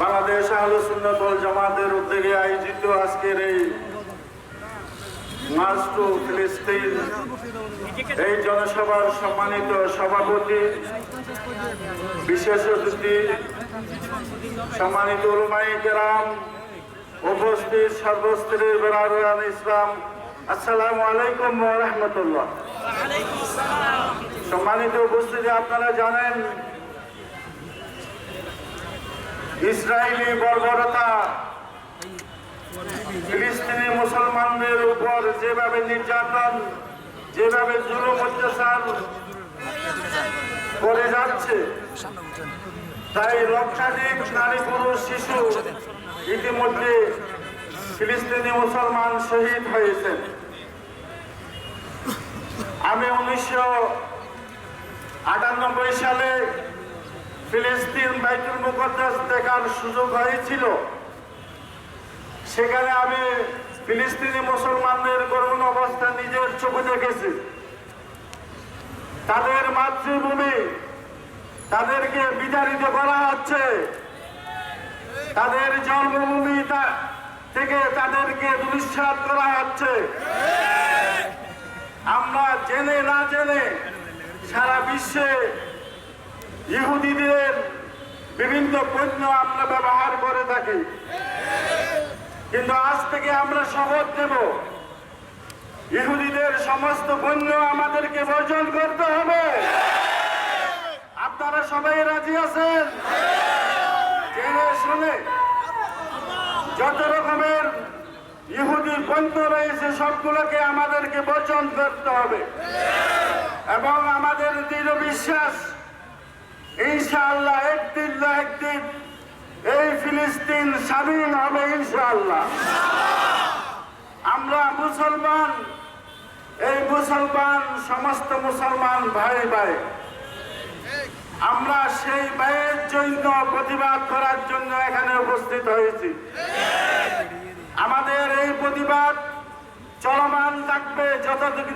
বাংলাদেশ আলোচনাতল জামাতের উদ্যোগে আয়োজিত আজকের এই এই জনসভার সম্মানিত সভাপতি, বিশেষ অতিথি, সম্মানিত উলমাই কেরাম, উপস্থিত সর্বস্তরের বেরারান ইসলাম, আসসালামু আলাইকুম রহমতুল্লাহ। সম্মানিত উপস্থিতি আপনারা জানেন ইসরায়েলি বর্বরতা। ফিলিস্তিনি মুসলমানদের উপর যেভাবে নির্যাতন, যেভাবে জুলুম অত্যাচার করে যাচ্ছে, তাই লক্ষাধিক নারী পুরুষ শিশু ইতিমধ্যে ফিলিস্তিনি মুসলমান শহীদ হয়েছেন। আমি উনিশশো আটানব্বই সালে ফিলিস্তিন বাইতুল মুকদ্দাস দেখার সুযোগ হয়েছিল। সেখানে আমি ফিলিস্তিনি মুসলমানদের করুণ অবস্থা নিজের চোখে দেখেছি। তাদের মাতৃভূমি, তাদেরকে বিতাড়িত করা হচ্ছে। তাদের জন্মভূমি থেকে তাদেরকে দুলিশ্বাস করা হচ্ছে। আমরা জেনে না জেনে সারা বিশ্বে ইহুদিদের বিভিন্ন পণ্য আমরা ব্যবহার করে থাকি। কিন্তু আজ থেকে আমরা শপথ নেব। ইহুদিদের সমস্ত পণ্য আমাদেরকে বর্জন করতে হবে। আপনারা সবাই রাজি আছেন? শুনে। যত রকমের ইহুদি পণ্য রয়েছে, সবগুলোকে আমাদেরকে বর্জন করতে হবে। এবং আমাদের দৃঢ় বিশ্বাস ইনশাআল্লাহ, একদিন না একদিন এই ফিলিস্তিন স্বাধীন হবে ইনশাআল্লাহ। আমরা মুসলমান, এই মুসলমান, সমস্ত মুসলমান ভাই ভাই, আমরা সেই ভাইয়ের জন্য প্রতিবাদ করার জন্য এখানে উপস্থিত হয়েছি। আমাদের এই প্রতিবাদ চলমান থাকবে যতদিন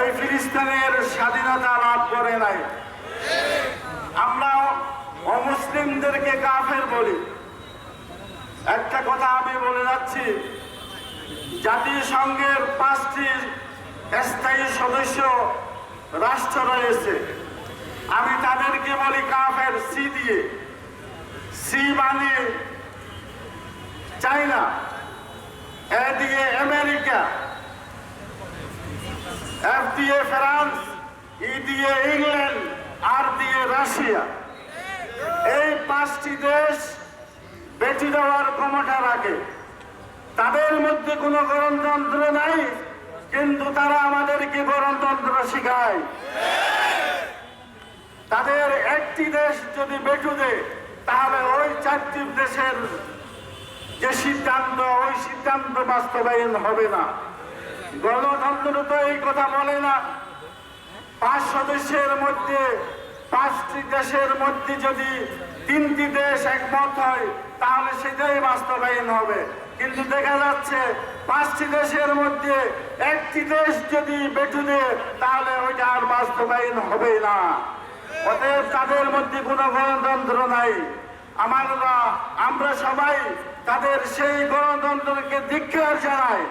এই ফিলিস্তিনের স্বাধীনতা লাভ করে নাই। আমরা অমুসলিমদেরকে কাফের বলি। একটা কথা আমি বলে যাচ্ছি, জাতিসংঘের পাঁচটি স্থায়ী সদস্য রাষ্ট্র রয়েছে। আমি তাদেরকে বলি কাফের সি দিয়ে। সি মানে চাইনা এ দিয়ে আমেরিকা, এফ দিয়ে ফ্রান্স, ই দিয়ে ইংল্যান্ড আর দিয়ে রাশিয়া। এই পাঁচটি দেশ বেঁচে দেওয়ার ক্ষমতা রাখে। তাদের মধ্যে কোনো গণতন্ত্র নাই, কিন্তু তারা আমাদেরকে গণতন্ত্র শিখায়। তাদের একটি দেশ যদি বেটু দেয় তাহলে ওই চারটি দেশের যে সিদ্ধান্ত, ওই সিদ্ধান্ত বাস্তবায়ন হবে না। গণতন্ত্র তো এই কথা বলে না। পাঁচ সদস্যের মধ্যে, পাঁচটি দেশের মধ্যে যদি তিনটি দেশ একমত হয়, তাহলে সেটাই বাস্তবায়ন হবে। কিন্তু দেখা যাচ্ছে, পাঁচটি দেশের মধ্যে একটি দেশ যদি বেটু তাহলে ওইটা আর বাস্তবায়ন হবে না। অতএব তাদের মধ্যে কোনো গণতন্ত্র নাই। আমরা আমরা সবাই তাদের সেই গণতন্ত্রকে দীক্ষার জানাই।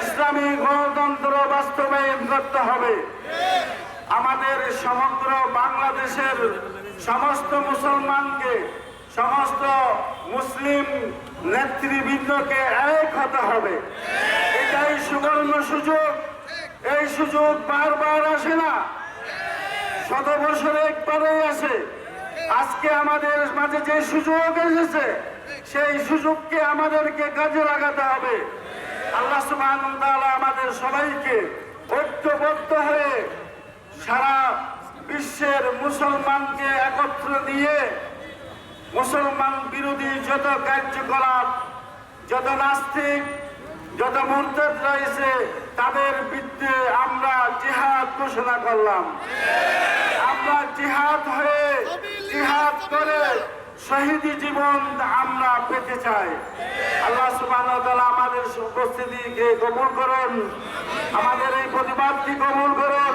ইসলামী গণতন্ত্র বাস্তবায়ন করতে হবে। আমাদের সমগ্র বাংলাদেশের সমস্ত মুসলমানকে, সমস্ত মুসলিম নেতৃবৃন্দকে এক হতে হবে। এটাই সুবর্ণ সুযোগ। এই সুযোগ বারবার আসে না। শত বছরে একবারেই আসে। আজকে আমাদের মাঝে যে সুযোগ এসেছে, সেই সুযোগকে আমাদেরকে কাজে লাগাতে হবে। আল্লাহ সুবহান আমাদের সবাইকে ঐক্যবদ্ধ হয়ে মুসলমানকে একত্র দিয়ে মুসলমান বিরোধী যত কার্যকলাপ, যত নাস্তিক, যত মুরতাদ রয়েছে, তাদের বিরুদ্ধে আমরা জিহাদ ঘোষণা করলাম। আমরা জিহাদ হয়ে জিহাদ করে শহীদি জীবন আমরা পেতে চাই। আল্লাহ তাআলা আমাদের উপস্থিতিকে কবুল করুন। আমাদের এই প্রতিবাদটি কবুল করুন।